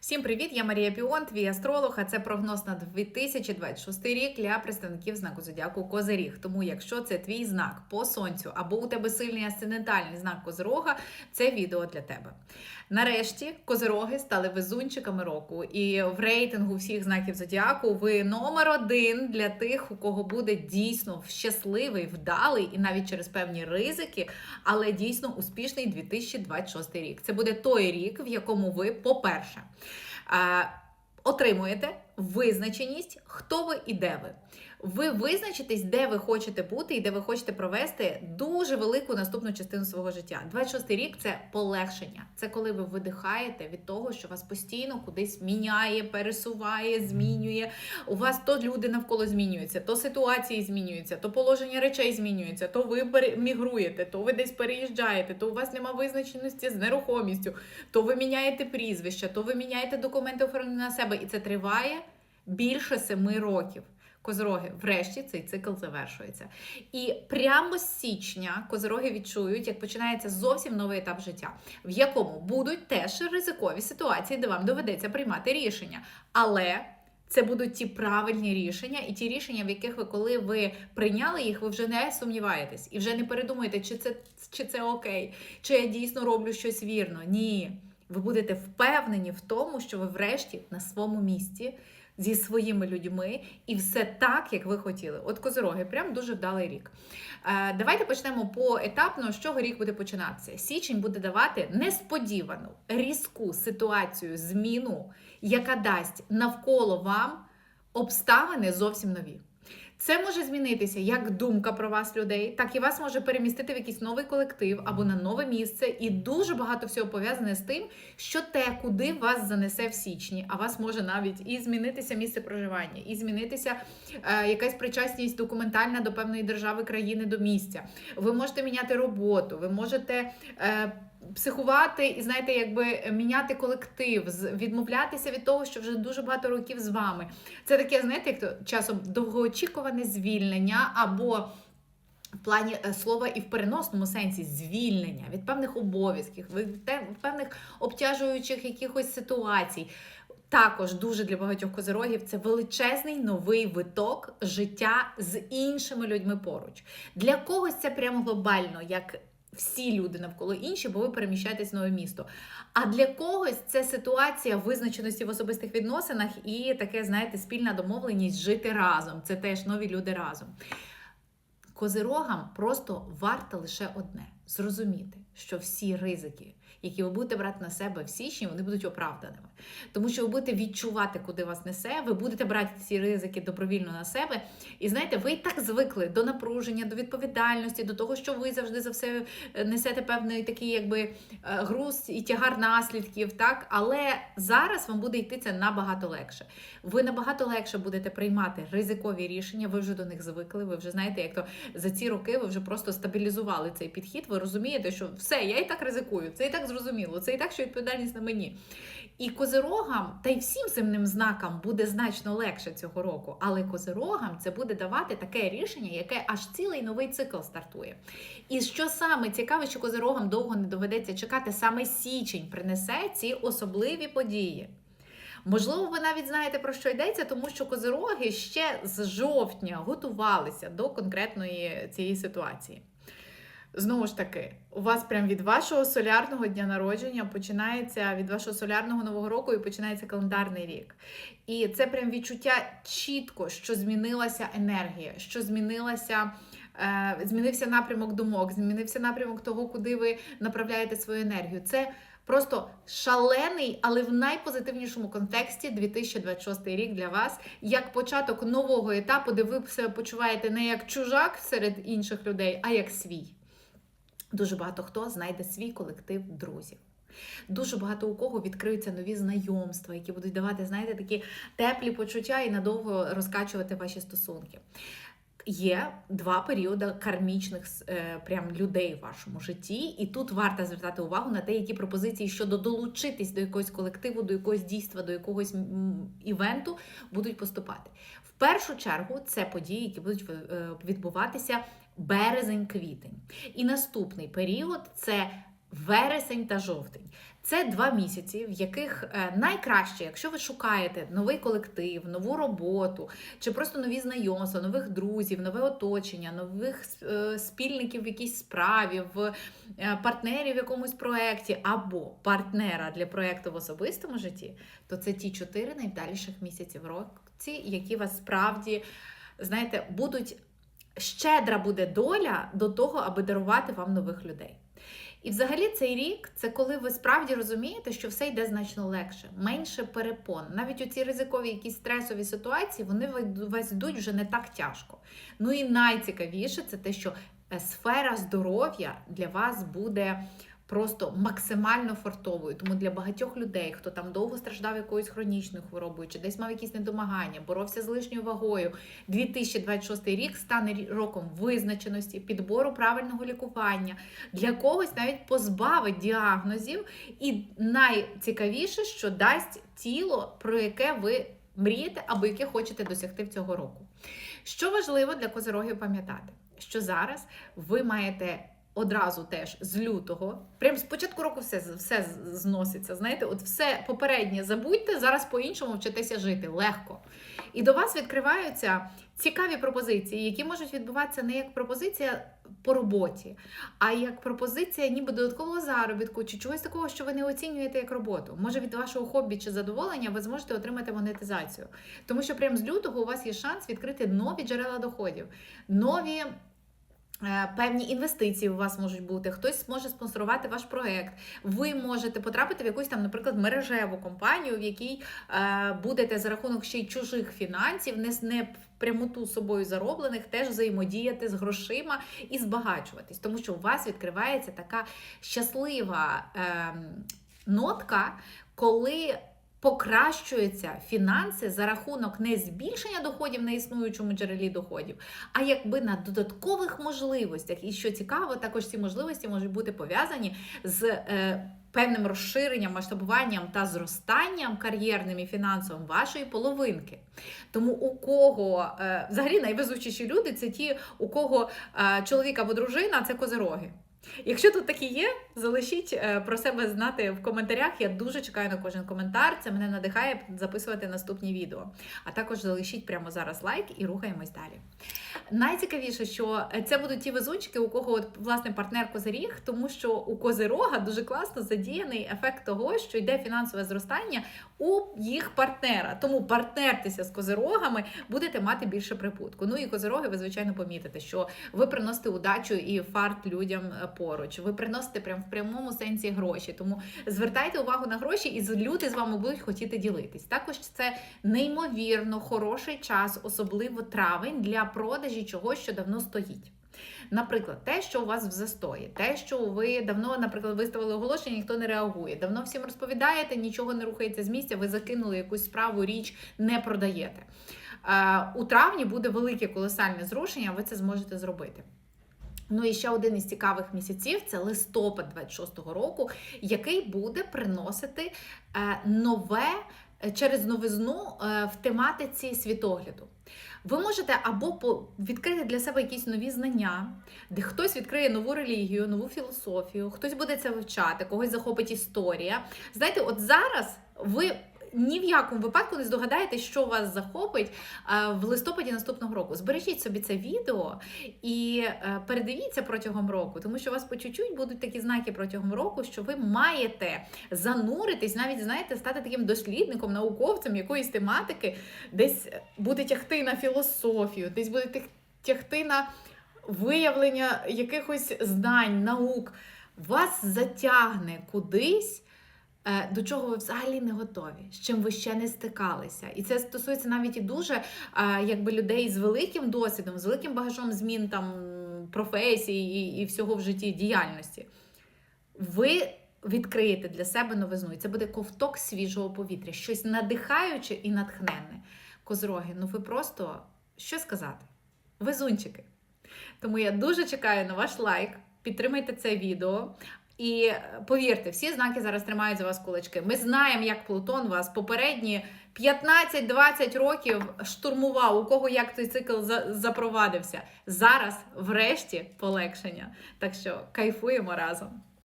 Всім привіт! Я Марія Піон, твій астролог. А це прогноз на 2026 рік для представників знаку зодіаку Козиріг. Тому, якщо це твій знак по сонцю або у тебе сильний асцендентальний знак Козирога, це відео для тебе. Нарешті козироги стали везунчиками року, і в рейтингу всіх знаків зодіаку ви номер один для тих, у кого буде дійсно щасливий, вдалий і навіть через певні ризики, але дійсно успішний 2026 рік. Це буде той рік, в якому ви, по-перше, отримуєте визначеність, хто ви і де ви. Ви визначитесь, де ви хочете бути і де ви хочете провести дуже велику наступну частину свого життя. 26 рік це полегшення. Це коли ви видихаєте від того, що вас постійно кудись міняє, пересуває, змінює. У вас то люди навколо змінюються, то ситуації змінюються, то положення речей змінюється, то ви мігруєте, то ви десь переїжджаєте, то у вас нема визначеності з нерухомістю, то ви міняєте прізвища, то ви міняєте документи оформлені на себе, і це триває більше семи років. Козороги, врешті цей цикл завершується. І прямо з січня козороги відчують, як починається зовсім новий етап життя, в якому будуть теж ризикові ситуації, де вам доведеться приймати рішення. Але це будуть ті правильні рішення, і ті рішення, в яких ви, коли ви прийняли їх, ви вже не сумніваєтесь і вже не передумуєте, чи це, чи це окей, чи я дійсно роблю щось вірно. Ні. Ви будете впевнені в тому, що ви врешті на своєму місці зі своїми людьми, і все так, як ви хотіли. От козороги, прям дуже вдалий рік. Е, давайте почнемо поетапно, з чого рік буде починатися. Січень буде давати несподівану, різку ситуацію, зміну, яка дасть навколо вам обставини зовсім нові. Це може змінитися як думка про вас людей, так і вас може перемістити в якийсь новий колектив або на нове місце. І дуже багато всього пов'язане з тим, що те, куди вас занесе в січні, а вас може навіть і змінитися місце проживання, і змінитися е, якась причасність документальна до певної держави, країни, до місця. Ви можете міняти роботу, ви можете. Е, Психувати і знаєте, якби міняти колектив, відмовлятися від того, що вже дуже багато років з вами. Це таке, знаєте, як то часом довгоочікуване звільнення або. В плані е, слова і в переносному сенсі звільнення від певних обов'язків, від певних обтяжуючих якихось ситуацій. Також дуже для багатьох козирогів це величезний новий виток життя з іншими людьми поруч. Для когось це прямо глобально, як всі люди навколо інші, бо ви переміщаєтесь в нове місто. А для когось це ситуація визначеності в особистих відносинах і таке, знаєте, спільна домовленість жити разом. Це теж нові люди разом. Козирогам просто варто лише одне зрозуміти, що всі ризики, які ви будете брати на себе в січні, вони будуть оправданими. Тому що ви будете відчувати, куди вас несе, ви будете брати ці ризики добровільно на себе. І знаєте, ви і так звикли до напруження, до відповідальності, до того, що ви завжди за все е, несете певний такий, якби е, груз і тягар наслідків. Так, але зараз вам буде йти це набагато легше. Ви набагато легше будете приймати ризикові рішення. Ви вже до них звикли. Ви вже знаєте, як то за ці роки ви вже просто стабілізували цей підхід. Ви розумієте, що все, я і так ризикую, це і так зрозуміло, це і так, що відповідальність на мені. І козирогам, та й всім земним знакам буде значно легше цього року. Але козирогам це буде давати таке рішення, яке аж цілий новий цикл стартує. І що саме цікаве, що козирогам довго не доведеться чекати, саме січень принесе ці особливі події. Можливо, ви навіть знаєте про що йдеться, тому що козироги ще з жовтня готувалися до конкретної цієї ситуації. Знову ж таки, у вас прям від вашого солярного дня народження починається від вашого солярного нового року і починається календарний рік. І це прям відчуття чітко, що змінилася енергія, що змінилася. е, Змінився напрямок думок, змінився напрямок того, куди ви направляєте свою енергію. Це просто шалений, але в найпозитивнішому контексті 2026 рік для вас як початок нового етапу, де ви себе почуваєте не як чужак серед інших людей, а як свій. Дуже багато хто знайде свій колектив друзів. Дуже багато у кого відкриються нові знайомства, які будуть давати, знаєте, такі теплі почуття і надовго розкачувати ваші стосунки. Є два періоди кармічних е, прям людей в вашому житті, і тут варто звертати увагу на те, які пропозиції щодо долучитись до якогось колективу, до якогось дійства, до якогось івенту будуть поступати. В першу чергу це події, які будуть е, відбуватися березень-квітень. І наступний період це вересень та жовтень. Це два місяці, в яких е, найкраще, якщо ви шукаєте новий колектив, нову роботу, чи просто нові знайомства, нових друзів, нове оточення, нових е, спільників в якійсь справі, в е, партнерів в якомусь проєкті, або партнера для проєкту в особистому житті, то це ті чотири найдаліших місяці в році, які вас справді, знаєте, будуть щедра буде доля до того, аби дарувати вам нових людей. І взагалі цей рік це коли ви справді розумієте, що все йде значно легше, менше перепон. Навіть у ці ризикові якісь стресові ситуації вони вас йдуть вже не так тяжко. Ну і найцікавіше це те, що е, сфера здоров'я для вас буде просто максимально фартовою. Тому для багатьох людей, хто там довго страждав якоюсь хронічною хворобою, чи десь мав якісь недомагання, боровся з лишньою вагою, 2026 рік стане роком визначеності, підбору правильного лікування. Для когось навіть позбавить діагнозів, і найцікавіше, що дасть тіло, про яке ви мрієте або яке хочете досягти в цього року. Що важливо для козирогів пам'ятати, що зараз ви маєте одразу теж з лютого. Прям з початку року все все зноситься. Знаєте, от все попереднє забудьте, зараз по-іншому вчитися жити легко. І до вас відкриваються цікаві пропозиції, які можуть відбуватися не як пропозиція по роботі, а як пропозиція, ніби додаткового заробітку, чи чогось такого, що ви не оцінюєте як роботу. Може, від вашого хобі чи задоволення ви зможете отримати монетизацію. Тому що прямо з лютого у вас є шанс відкрити нові джерела доходів, нові. Е, певні інвестиції у вас можуть бути, хтось може спонсорувати ваш проект. Ви можете потрапити в якусь там, наприклад, мережеву компанію, в якій е, будете за рахунок ще й чужих фінансів, не не прямоту собою зароблених, теж взаємодіяти з грошима і збагачуватись, тому що у вас відкривається така щаслива е, нотка, коли покращуються фінанси за рахунок не збільшення доходів на існуючому джерелі доходів, а якби на додаткових можливостях. І що цікаво, також ці можливості можуть бути пов'язані з. Е, Певним розширенням, масштабуванням та зростанням кар'єрним і фінансовим вашої половинки. Тому у кого е, взагалі найвезучіші люди це ті, у кого е, чоловік або дружина це козероги. Якщо тут такі є, залишіть е, про себе знати в коментарях. Я дуже чекаю на кожен коментар. Це мене надихає записувати наступні відео. А також залишіть прямо зараз лайк і рухаємось далі. Найцікавіше, що це будуть ті везучки, у кого от, власне партнер козиріг, тому що у козирога дуже класно задіяний ефект того, що йде фінансове зростання у їх партнера. Тому партнертеся з козирогами, будете мати більше припутку. Ну і козироги, ви звичайно помітите, що ви приносите удачу і фарт людям е, поруч. Ви приносите прям в прямому сенсі гроші. Тому звертайте увагу на гроші, і люди з вами будуть хотіти ділитись. Також це неймовірно хороший час, особливо травень, для продажі чогось, що давно стоїть. Наприклад, те, що у вас в застої, те, що ви давно, наприклад, виставили оголошення, ніхто не реагує. Давно всім розповідаєте, нічого не рухається з місця, ви закинули якусь справу, річ не продаєте. У травні буде велике колосальне зрушення, ви це зможете зробити. Ну і ще один із цікавих місяців це листопад 26-го року, який буде приносити е, нове е, через новизну е, в тематиці світогляду. Ви можете або відкрити для себе якісь нові знання, де хтось відкриє нову релігію, нову філософію, хтось буде це вивчати, когось захопить історія. Знаєте, от зараз ви ні в якому випадку не здогадаєтесь, що вас захопить в листопаді наступного року. Збережіть собі це відео і е, передивіться протягом року, тому що у вас по чуть-чуть будуть такі знаки протягом року, що ви маєте зануритись, навіть знаєте, стати таким дослідником, науковцем якоїсь тематики, десь буде тягти на філософію, десь буде тягти на виявлення якихось знань, наук. Вас затягне кудись. Е, до чого ви взагалі не готові, з чим ви ще не стикалися. І це стосується навіть і дуже е, якби людей з великим досвідом, з великим багажом змін там професії і, і всього в житті діяльності. Ви відкриєте для себе новизну, і це буде ковток свіжого повітря, щось надихаюче і натхненне. Козроги, ну ви просто що сказати? Везунчики. Тому я дуже чекаю на ваш лайк. Підтримайте це відео. І повірте, всі знаки зараз тримають за вас кулачки. Ми знаємо, як Плутон вас попередні 15-20 років штурмував, у кого як цей цикл запровадився. Зараз, врешті, полегшення. Так що кайфуємо разом.